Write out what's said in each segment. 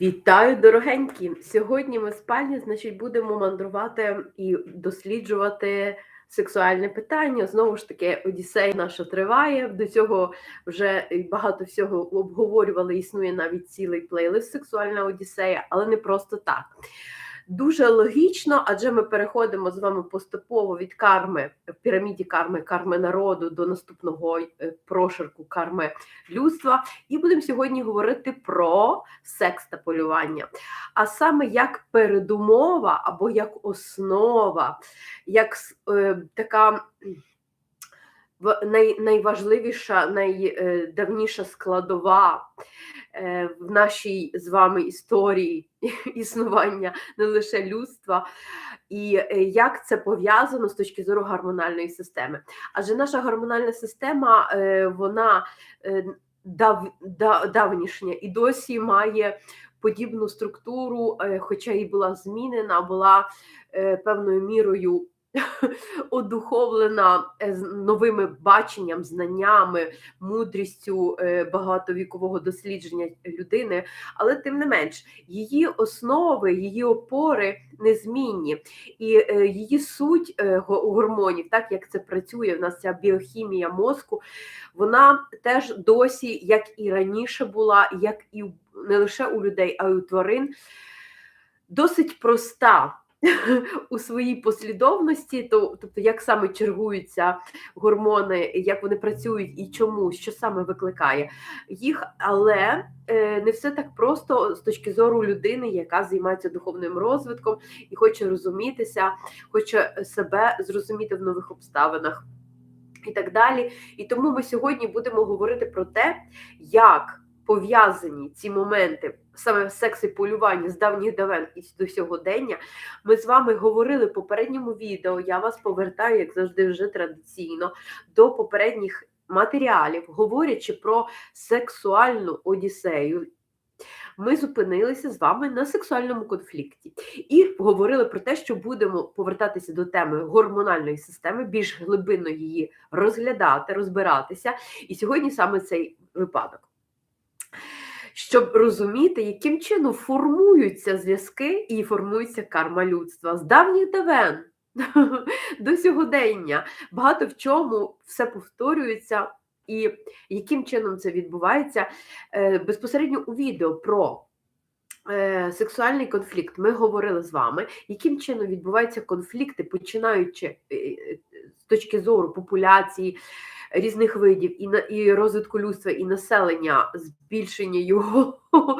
Вітаю, дорогенькі! Сьогодні ми в спальні, значить, будемо мандрувати і досліджувати сексуальне питання. Знову ж таки, Одіссей наша триває. До цього вже багато всього обговорювали. Існує навіть цілий плейлист Сексуальна Одіссея, але не просто так. Дуже логічно, адже ми переходимо з вами поступово від карми в піраміді карми, карми народу до наступного е, прошарку карми людства. І будемо сьогодні говорити про секс та полювання. А саме як передумова або як основа, як е, така най, найважливіша, найдавніша складова е, в нашій з вами історії існування не лише людства, і е, як це пов'язано з точки зору гормональної системи. Адже наша гормональна система, е, вона дав, дав, давнішня і досі має подібну структуру, хоча і була змінена, була певною мірою одуховлена е, новими баченням, знаннями, мудрістю е, багатовікового дослідження людини, але тим не менш, її основи, її опори незмінні, і е, її суть гормонів, так як це працює, в нас ця біохімія мозку, вона теж досі, як і раніше була, як і не лише у людей, а й у тварин, досить проста у своїй послідовності, то тобто, як саме чергуються гормони, як вони працюють і чому, що саме викликає їх, але е, не все так просто з точки зору людини, яка займається духовним розвитком і хоче розумітися, хоче себе зрозуміти в нових обставинах. І так далі. І тому ми сьогодні будемо говорити про те, як пов'язані ці моменти, саме секс і полювання з давніх давен і до сьогодення. Ми з вами говорили в попередньому відео. Я вас повертаю, як завжди, вже традиційно, до попередніх матеріалів, говорячи про сексуальну одіссею. Ми зупинилися з вами на сексуальному конфлікті і говорили про те, що будемо повертатися до теми гормональної системи, більш глибинно її розглядати, розбиратися. І сьогодні саме цей випадок щоб розуміти, яким чином формуються зв'язки і формується карма людства з давніх давен до сьогодення. Багато в чому все повторюється, і яким чином це відбувається е, безпосередньо у відео про. Е, сексуальний конфлікт, ми говорили з вами, яким чином відбуваються конфлікти, починаючи е, з точки зору популяції, різних видів і на і розвитку людства і населення, збільшення його,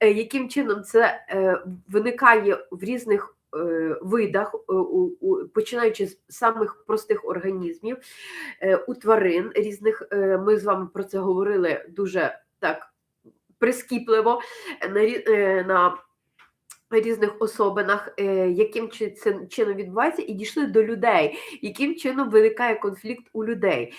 е, яким чином це е, виникає в різних е, видах, починаючи з самих простих організмів, у тварин різних, ми з вами про це говорили дуже так прискіпливо на на різних особинах, е, яким чином відбувається, і дійшли до людей, яким чином виникає конфлікт у людей.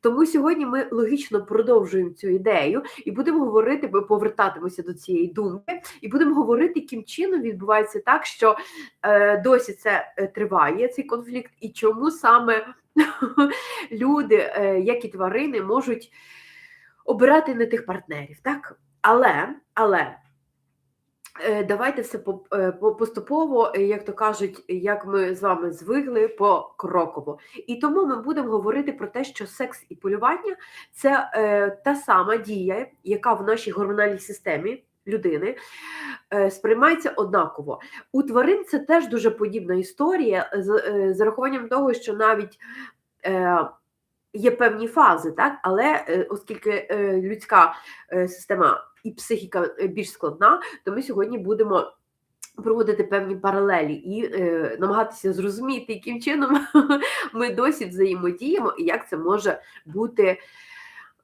Тому сьогодні ми логічно продовжуємо цю ідею і будемо говорити, ми повертатимося до цієї думки, і будемо говорити, яким чином відбувається так, що е, досі це е, триває, цей конфлікт, і чому саме люди, як і тварини, можуть обирати не тих партнерів. так? Але, але. Е, давайте все е, поступово, е, як то кажуть, як ми з вами звикли покроково. І тому ми будемо говорити про те, що секс і полювання це та сама дія, яка в нашій гормональній системі людини сприймається однаково. У тварин це теж дуже подібна історія, з, рахуванням того, що навіть є певні фази, так? але оскільки людська система і психіка е, більш складна, то ми сьогодні будемо. Проводити певні паралелі і е, намагатися зрозуміти, яким чином ми досі взаємодіємо, і як це може бути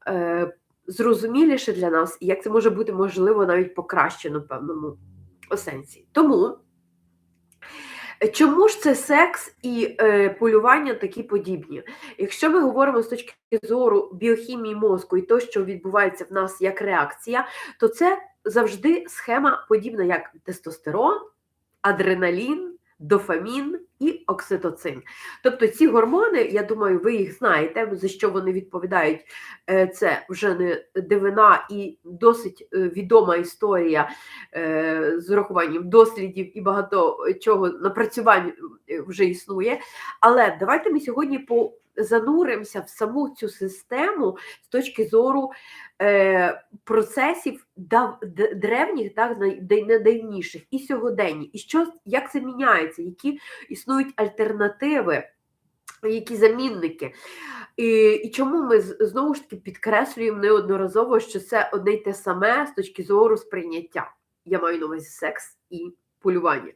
е, зрозуміліше для нас, і як це може бути можливо навіть покращено в певному сенсі. Тому Чому ж це секс і е, полювання такі подібні? Якщо ми говоримо з точки зору біохімії мозку і то, що відбувається в нас як реакція, то це завжди схема подібна, як тестостерон, адреналін, дофамін, і окситоцин. Тобто ці гормони, я думаю, ви їх знаєте, за що вони відповідають. Е, Це вже не дивина і досить е, відома історія е, з урахуванням дослідів і багато чого напрацювань вже існує. Але давайте ми сьогодні по зануримося в саму цю систему з точки зору е, процесів дав, древніх, так, найдавніших і сьогоденні, і що, як це міняється, які існують альтернативи, які замінники. І, і чому ми знову ж таки підкреслюємо неодноразово, що це одне й те саме з точки зору сприйняття. Я маю на увазі секс і полювання.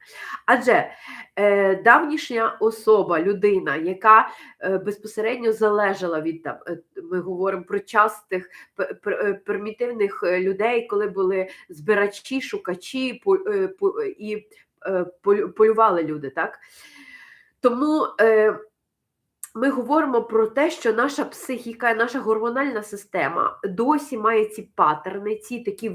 Адже е, давнішня особа, людина, яка е, безпосередньо залежала від там, е, ми говоримо про час тих п- пр- е, примітивних е, людей, коли були збирачі, шукачі по- е, по- і е, полю- полювали люди, так? Тому е, ми говоримо про те, що наша психіка, наша гормональна система досі має ці паттерни, ці такі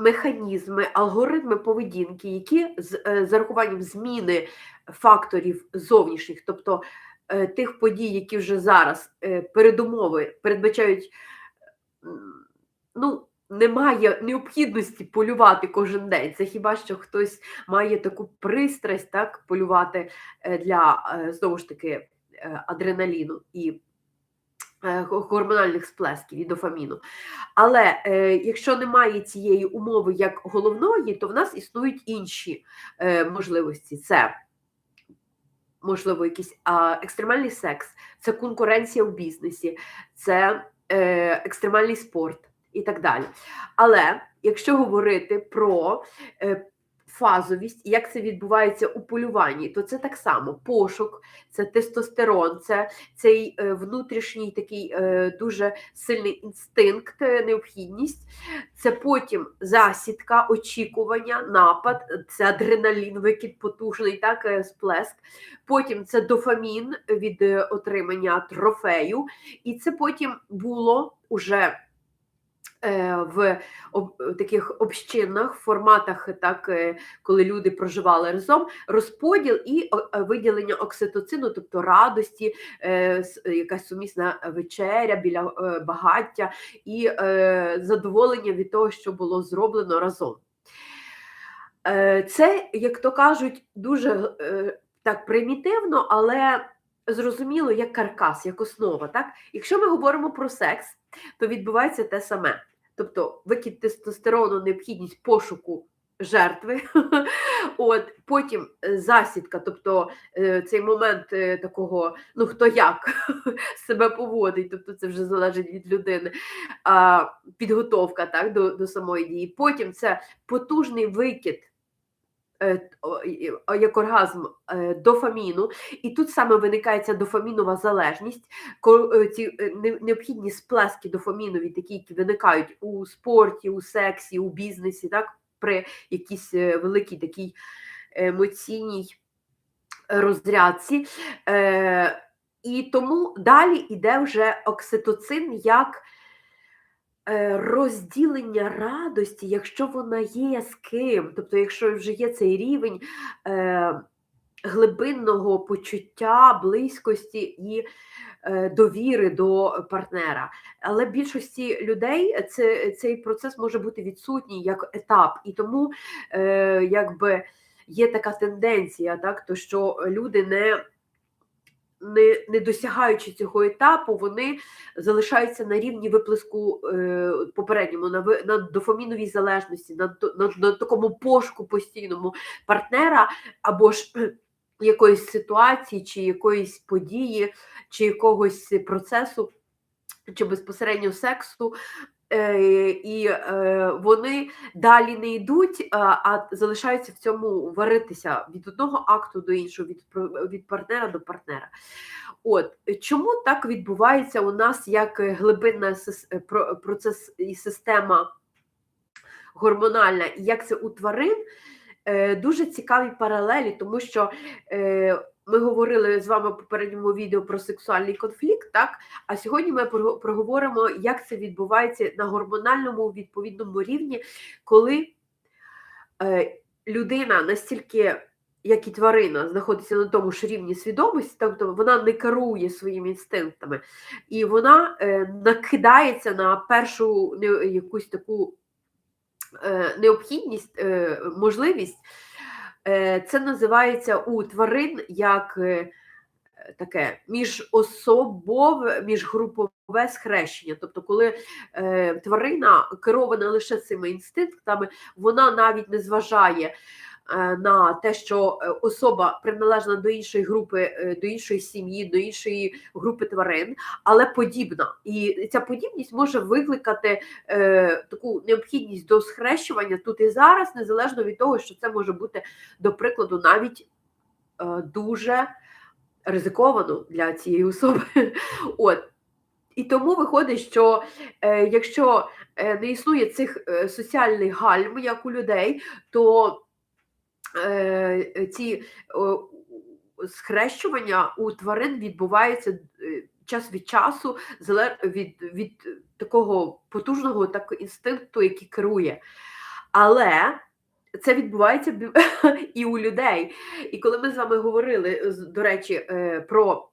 механізми, алгоритми поведінки, які з е, зарахуванням зміни факторів зовнішніх, тобто е, тих подій, які вже зараз е, передумови передбачають, ну, немає необхідності полювати кожен день. Це хіба що хтось має таку пристрасть так, полювати для знову ж таки адреналіну і гормональних сплесків і дофаміну. Але е, якщо немає цієї умови як головної, то в нас існують інші е, можливості. Це можливо якийсь а, екстремальний секс, це конкуренція в бізнесі, це е, екстремальний спорт і так далі. Але якщо говорити про е, фазовість, як це відбувається у полюванні, то це так само пошук, це тестостерон, це цей е, внутрішній такий е, дуже сильний інстинкт, е, необхідність. Це потім засідка, очікування, напад, це адреналін, викид потужний, так, сплеск. Потім це дофамін від отримання трофею, і це потім було уже. Е, В таких общинах, форматах, так е, коли люди проживали разом, розподіл і е, виділення окситоцину, тобто радості, якась сумісна вечеря біля багаття і задоволення від того, що було зроблено разом. Це, як то кажуть, дуже так примітивно, але зрозуміло, як каркас, як основа. Так? Якщо ми говоримо про секс, то відбувається те саме. Тобто викид тестостерону, необхідність пошуку жертви, от, потім е, засідка, тобто е, цей момент е, такого, ну хто як себе поводить, тобто це вже залежить від людини, підготовка так, до, до самої дії. Потім це потужний викид. Е, Як оргазм е, дофаміну, і тут саме виникає ця дофамінова залежність, е, ці необхідні сплески дофамінові, такі, які виникають у спорті, у сексі, у бізнесі, так, при якійсь великій такій емоційній розрядці. І тому далі йде вже окситоцин як розділення радості, якщо вона є з ким, тобто, якщо вже є цей рівень е, глибинного почуття, близькості і е, довіри до партнера. Але більшості людей це, цей процес може бути відсутній як етап, і тому е, якби є така тенденція, так, то що люди не не, не досягаючи цього етапу, вони залишаються на рівні виплеску е, попередньому, на, на дофаміновій залежності, на, на, на такому пошуку постійному партнера або ж якоїсь ситуації, чи якоїсь події, чи якогось процесу, чи безпосередньо сексу. Е, і е, вони далі не йдуть, а, залишаються в цьому варитися від одного акту до іншого, від, від партнера до партнера. От чому так відбувається у нас як глибинна е, про- процес і система гормональна, і як це у тварин? Дуже цікаві паралелі, тому що ми говорили з вами в попередньому відео про сексуальний конфлікт, так? А сьогодні ми проговоримо, як це відбувається на гормональному відповідному рівні, коли е, людина настільки як і тварина, знаходиться на тому ж рівні свідомості, тобто вона не керує своїми інстинктами, і вона е, накидається на першу якусь таку е, необхідність, можливість. Е, це називається у тварин як е, таке міжособове, міжгрупове схрещення. Тобто, коли е, тварина керована лише цими інстинктами, вона навіть не зважає. Е, На те, що е, особа приналежна до іншої групи, е, до іншої сім'ї, до іншої групи тварин, але подібна. І ця подібність може викликати е, таку необхідність до схрещування тут і зараз, незалежно від того, що це може бути, до прикладу, навіть е, дуже ризиковано для цієї особи. От. І тому виходить, що е, якщо не існує цих соціальних гальм, як у людей, то ці схрещування у тварин відбувається е, час від часу, від, від такого потужного так, інстинкту, який керує. Але це відбувається і у людей. І коли ми з вами говорили, до речі, е, про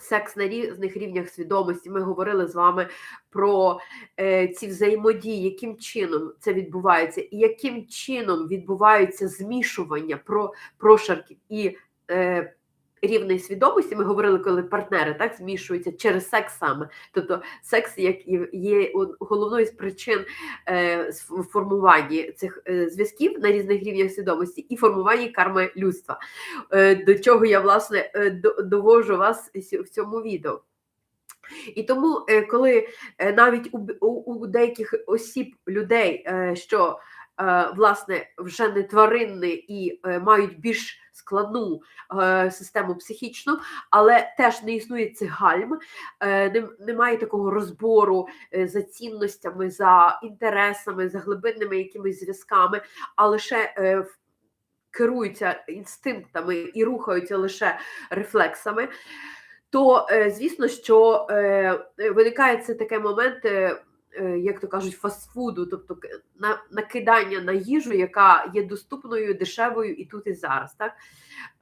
секс на різних рівнях свідомості, ми говорили з вами про е, ці взаємодії, яким чином це відбувається, і яким чином відбуваються змішування про, прошарків. І е, рівної свідомості. Ми говорили, коли партнери так змішуються через секс саме. Тобто секс як є головною з причин е, с- цих е, зв'язків на різних рівнях свідомості і формуванні карми людства, е, до чого я власне довожу вас в цьому відео. І тому, коли навіть у, у, у деяких осіб людей, що власне вже не тваринні і мають більш складну е, систему психічну, але теж не існує цих гальм, е, немає такого розбору е, за цінностями, за інтересами, за глибинними якимись зв'язками, а лише е, керуються інстинктами і рухаються лише рефлексами. То, е, звісно, що е, виникає це такий момент, як то кажуть, фастфуду, тобто на, накидання на їжу, яка є доступною, дешевою і тут і зараз, так?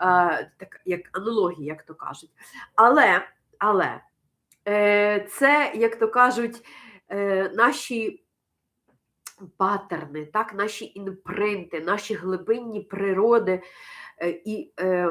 Е, так як аналогії, як то кажуть. Але, але е, це, як то кажуть, е, наші паттерни, так, наші імпринти, наші глибинні природи е, і е,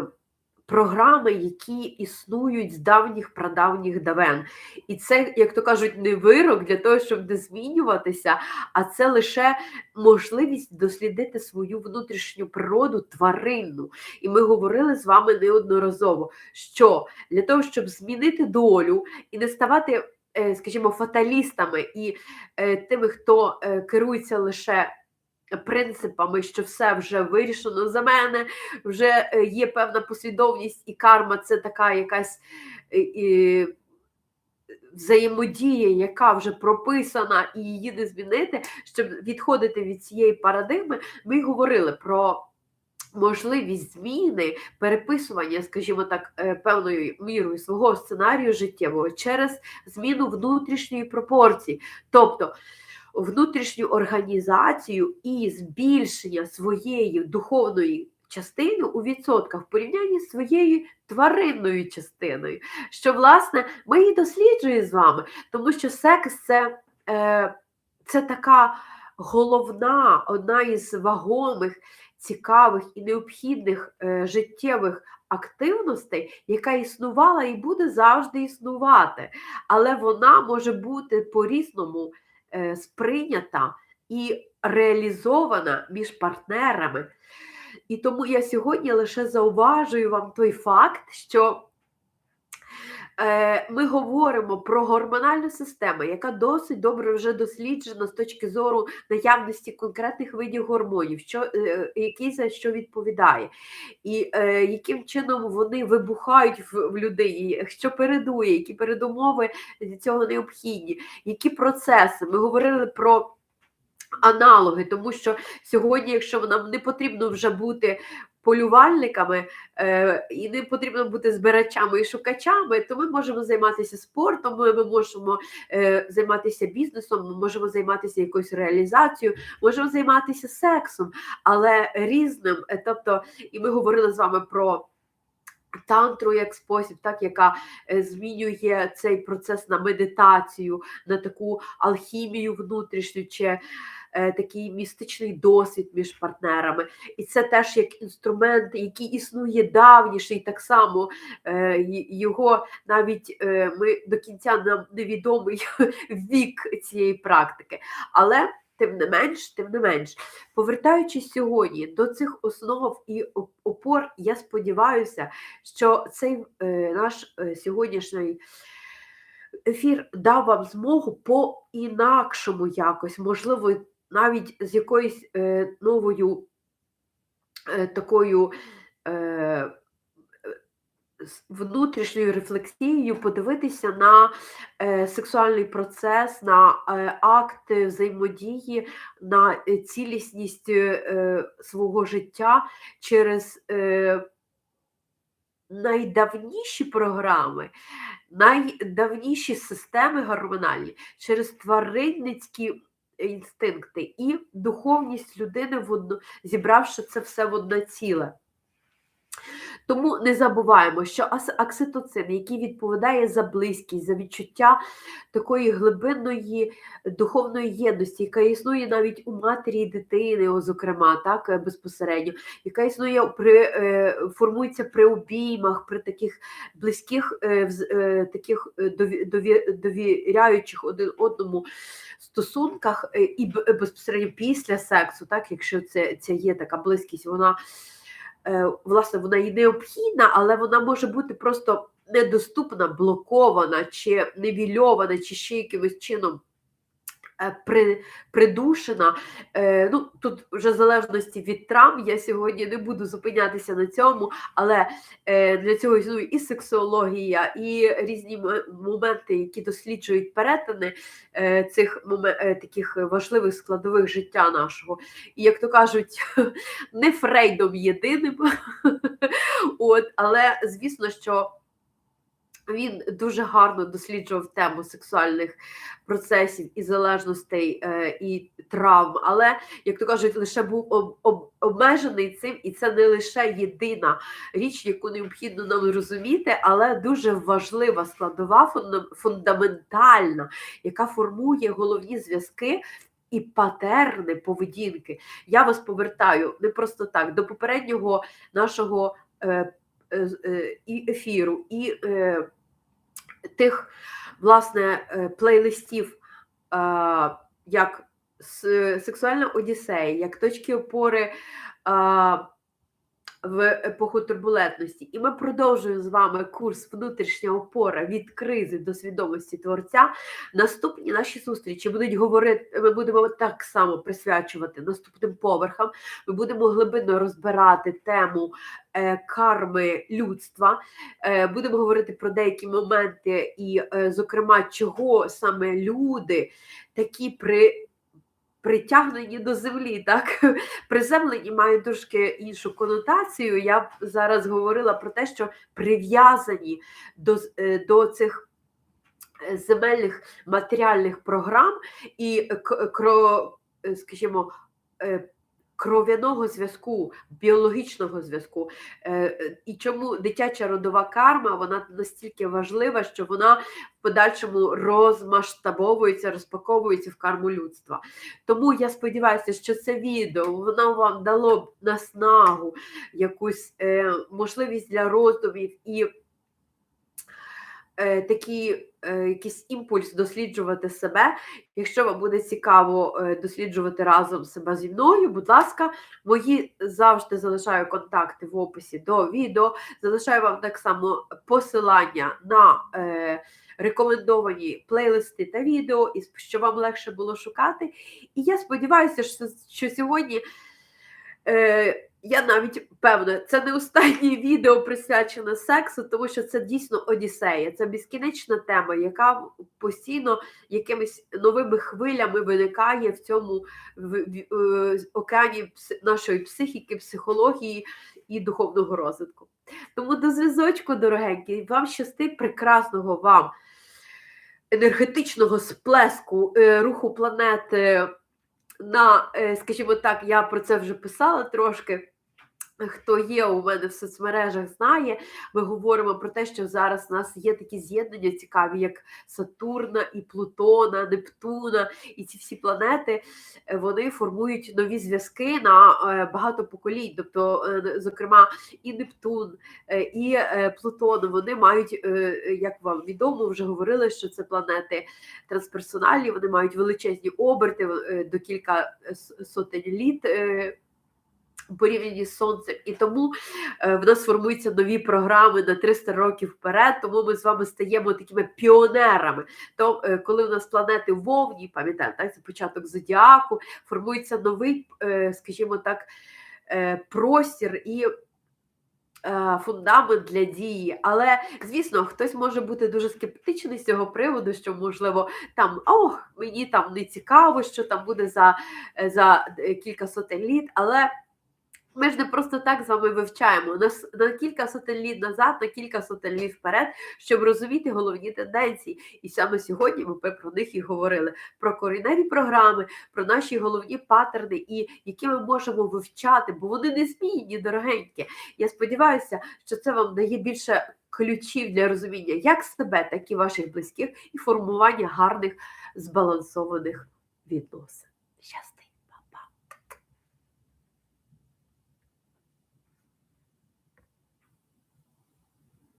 програми, які існують з давніх прадавніх давен. І це, як то кажуть, не вирок для того, щоб не змінюватися, а це лише можливість дослідити свою внутрішню природу тваринну. І ми говорили з вами неодноразово, що для того, щоб змінити долю і не ставати, е, скажімо, фаталістами і е, тими, хто е, керується лише принципами, що все вже вирішено за мене, вже е, є певна послідовність, і карма це така якась. е, е, Взаємодія, яка вже прописана, і її не змінити, щоб відходити від цієї парадигми, ми говорили про можливість зміни, переписування, скажімо так, е, певною мірою свого сценарію життєвого через зміну внутрішньої пропорції, тобто внутрішню організацію і збільшення своєї духовної частини у відсотках в порівнянні з своєю тваринною частиною. Що, власне, ми і досліджуємо з вами, тому що секс це, е, це така головна, одна із вагомих, цікавих і необхідних е, життєвих активностей, яка існувала і буде завжди існувати, але вона може бути по-різному е, сприйнята і реалізована між партнерами. І тому я сьогодні лише зауважую вам той факт, що е, ми говоримо про гормональну систему, яка досить добре вже досліджена з точки зору наявності конкретних видів гормонів, що, е, який за що відповідає, і е, яким чином вони вибухають в, в людині, що передує, які передумови для цього необхідні, які процеси. Ми говорили про. Аналоги, тому що сьогодні, якщо нам не потрібно вже бути полювальниками е, і не потрібно бути збирачами і шукачами, то ми можемо займатися спортом, ми, можемо е, займатися бізнесом, ми можемо займатися якоюсь реалізацією, можемо займатися сексом, але різним. Е, Тобто, і ми говорили з вами про. Тантру як спосіб, так яка змінює цей процес на медитацію, на таку алхімію внутрішню, чи такий містичний досвід між партнерами. І це теж як інструмент, який існує давніший, так само е, його навіть е, ми до кінця нам невідомий вік цієї практики. Але тим не менш, тим не менш, повертаючись сьогодні до цих основ і опор, я сподіваюся, що цей е, наш е, сьогоднішній ефір дав вам змогу по-інакшому якось, можливо, навіть з якоюсь е, новою е, такою. Е, внутрішньою рефлексією подивитися на е, сексуальний процес, на е, акти взаємодії, на е, цілісність е, свого життя через е, найдавніші програми, найдавніші системи гормональні, через тваринницькі інстинкти і духовність людини, зібравши це все в одне ціле. Тому не забуваємо, що окситоцин, який відповідає за близькість, за відчуття такої глибинної духовної єдності, яка існує навіть у матері і дитини, зокрема, так е, безпосередньо, яка існує при е, формується при обіймах, при таких близьких, е, таких дові- дові- довіряючих один одному стосунках, і безпосередньо після сексу, так, якщо це, це є така близькість, вона власне, вона і необхідна, але вона може бути просто недоступна, блокована, чи невільована, чи ще якимось чином. е, при, придушена. Е, ну, тут вже в залежності від травм, я сьогодні не буду зупинятися на цьому, але е, для цього існує і сексологія, і різні моменти, які досліджують перетини е, цих моме- е, таких важливих складових життя нашого. І як то кажуть, не Фрейдом єдиним. От, але звісно, що він дуже гарно досліджував тему сексуальних процесів і залежностей е, і травм, але, як то кажуть, лише був об, об, обмежений цим, і це не лише єдина річ, яку необхідно нам розуміти, але дуже важлива складова, фунда- фундаментальна, яка формує головні зв'язки. І патерни поведінки. Я вас повертаю не просто так до попереднього нашого е, е, е, ефіру, і е, тих власне е, плейлистів, е, як сексуальна одіссея, як точки опори е, в епоху турбулентності. І ми продовжуємо з вами курс внутрішня опора від кризи до свідомості творця. Наступні наші зустрічі будуть говорити, ми будемо так само присвячувати наступним поверхам. Ми будемо глибинно розбирати тему е, карми людства. Е, Будемо говорити про деякі моменти, і, е, зокрема, чого саме люди такі при. Притягнені до землі, так приземлені мають трошки іншу конотацію. Я зараз говорила про те, що прив'язані до, е, до цих е, земельних матеріальних програм і е, скажімо, кров'яного зв'язку, біологічного зв'язку. Е, І чому дитяча родова карма вона настільки важлива, що вона в подальшому розмасштабовується, розпаковується в карму людства. Тому я сподіваюся, що це відео воно вам дало б наснагу, якусь е, можливість для роздумів і е, такий е, якийсь імпульс досліджувати себе. Якщо вам буде цікаво е, досліджувати разом себе зі мною, будь ласка, мої завжди залишаю контакти в описі до відео. Залишаю вам так само посилання на е, рекомендовані плейлисти та відео, і щоб вам легше було шукати. І я сподіваюся, що, що сьогодні. Е, я навіть певна, це не останнє відео присвячене сексу, тому що це дійсно Одіссея. Це безкінечна тема, яка постійно якимись новими хвилями виникає в цьому в, в, е, океані нашої психіки, психології і духовного розвитку. Тому до зв'язочку, дорогенькі, вам щасти прекрасного вам енергетичного сплеску е, руху планети на, е, скажімо так, я про це вже писала трошки. Хто є у мене в соцмережах, знає, ми говоримо про те, що зараз у нас є такі з'єднання цікаві, як Сатурна і Плутона, Нептуна, і ці всі планети е, вони формують нові зв'язки на е, багато поколінь. Тобто, е, зокрема, і Нептун, і Плутон, вони мають, як вам відомо, вже говорили, що це планети трансперсональні, вони мають величезні оберти до кілька сотень літ. Порівнянні з сонцем, і тому е, в нас формуються нові програми на 300 років вперед. Тому ми з вами стаємо такими піонерами. То е, коли у нас планети вовні, пам'ятаєте, так, це початок зодіаку, формується новий, е, скажімо так, простір і. Фундамент для дії, але звісно, хтось може бути дуже скептичний з цього приводу, що можливо там ох, мені там не цікаво, що там буде за, за кілька сотень літ, але ми ж не просто так з вами вивчаємо на, на кілька сотень літ назад, на кілька сотень літ вперед, щоб розуміти головні тенденції. І саме сьогодні ми про них і говорили: про кореневі програми, про наші головні паттерни, і які ми можемо вивчати, бо вони незмінні, дорогенькі. Я сподіваюся, що це вам дає більше ключів для розуміння як себе, так і ваших близьких, і формування гарних збалансованих відносин.